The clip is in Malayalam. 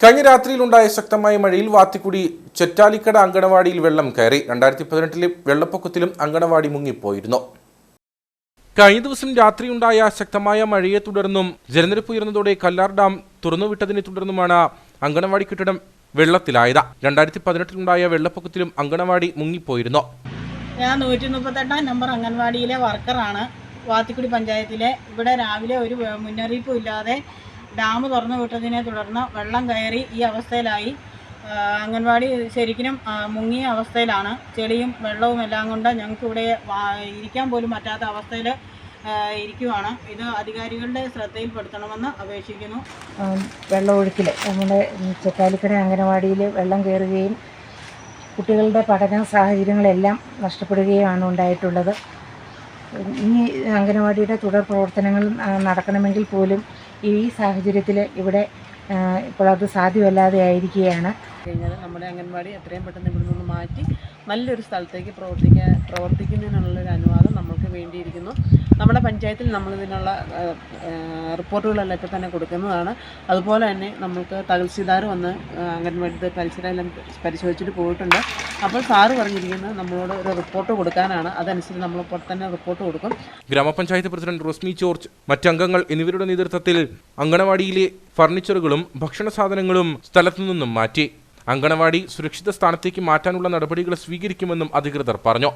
കഴിഞ്ഞ രാത്രിയിലുണ്ടായ ശക്തമായ മഴയിൽ വാത്തിക്കുടി ചെറ്റാലിക്കട അങ്കണവാടിയിൽ വെള്ളം കയറി. രണ്ടായിരത്തി പതിനെട്ടിലെ വെള്ളപ്പൊക്കത്തിലും അങ്കണവാടി മുങ്ങിപ്പോയിരുന്നു. കഴിഞ്ഞ ദിവസം രാത്രിയുണ്ടായ ശക്തമായ മഴയെ തുടർന്നും ജലനിരപ്പ് ഉയർന്നതോടെ കല്ലാർ ഡാം തുറന്നുവിട്ടതിനെ തുടർന്നുമാണ് അങ്കണവാടി കെട്ടിടം വെള്ളത്തിലായത്. രണ്ടായിരത്തി പതിനെട്ടിലുണ്ടായ വെള്ളപ്പൊക്കത്തിലും അങ്കണവാടി മുങ്ങിപ്പോയിരുന്നു. ഞാൻ നൂറ്റി മുപ്പത്തെട്ടാം നമ്പർ അംഗൻവാടിയിലെ വർക്കറാണ് വാത്തിക്കുടി പഞ്ചായത്തിലെ. ഇവിടെ രാവിലെ ഒരു മുന്നറിയിപ്പും ഇല്ലാതെ ഡാം തുറന്നു വിട്ടതിനെ തുടർന്ന് വെള്ളം കയറി ഈ അവസ്ഥയിലായി. അംഗൻവാടി ശരിക്കും മുങ്ങിയ അവസ്ഥയിലാണ്. ചെളിയും വെള്ളവും എല്ലാം കൊണ്ട് ഞങ്ങൾക്ക് ഇവിടെ വാ- ഇരിക്കാൻ പോലും പറ്റാത്ത അവസ്ഥയിൽ ഇരിക്കുവാണ്. ഇത് അധികാരികളുടെ ശ്രദ്ധയിൽപ്പെടുത്തണമെന്ന് അപേക്ഷിക്കുന്നു. വെള്ളമൊഴുക്കിൽ നമ്മുടെ ചെക്കാലിക്കര അംഗനവാടിയിൽ വെള്ളം കയറുകയും കുട്ടികളുടെ പഠന സാഹചര്യങ്ങളെല്ലാം നഷ്ടപ്പെടുകയുമാണ് ഉണ്ടായിട്ടുള്ളത്. ഇനി അംഗനവാടിയുടെ തുടർ പ്രവർത്തനങ്ങൾ നടക്കണമെങ്കിൽ പോലും ഈ സാഹചര്യത്തിൽ ഇവിടെ ഇപ്പോൾ അത് സാധ്യമല്ലാതെ ആയിരിക്കുകയാണ്. കഴിഞ്ഞാൽ നമ്മുടെ അംഗൻവാടി എത്രയും പെട്ടെന്ന് ഇവിടെ നിന്ന് മാറ്റി നല്ലൊരു സ്ഥലത്തേക്ക് പ്രവർത്തിക്കാൻ പ്രവർത്തിക്കുന്നതിനുള്ളൊരു അനുവാദം നമ്മൾക്ക് വേണ്ടിയിരിക്കുന്നു. നമ്മുടെ പഞ്ചായത്തിൽ നമ്മൾ ഇതിനുള്ള റിപ്പോർട്ടുകളെല്ലാം ഇപ്പോൾ തന്നെ കൊടുക്കുന്നതാണ്. അതുപോലെ തന്നെ നമ്മൾക്ക് തഹസിൽദാർ വന്ന് അംഗൻവാടി പരിസരമെല്ലാം പരിശോധിച്ചിട്ട് പോയിട്ടുണ്ട്. അപ്പോൾ സാറ് പറഞ്ഞിരിക്കുന്നത് നമ്മളോട് ഒരു റിപ്പോർട്ട് കൊടുക്കാനാണ്. അതനുസരിച്ച് നമ്മളിപ്പോൾ തന്നെ റിപ്പോർട്ട് കൊടുക്കും. ഗ്രാമപഞ്ചായത്ത് പ്രസിഡന്റ് റോസ്മി ജോർജ് മറ്റംഗങ്ങൾ എന്നിവരുടെ നേതൃത്വത്തിൽ അങ്കണവാടിയിലെ ഫർണിച്ചറുകളും ഭക്ഷണ സാധനങ്ങളും സ്ഥലത്തു നിന്നും മാറ്റി. അങ്കണവാടി സുരക്ഷിത സ്ഥാനത്തേക്ക് മാറ്റാനുള്ള നടപടികൾ സ്വീകരിക്കുമെന്നും അധികൃതർ പറഞ്ഞു.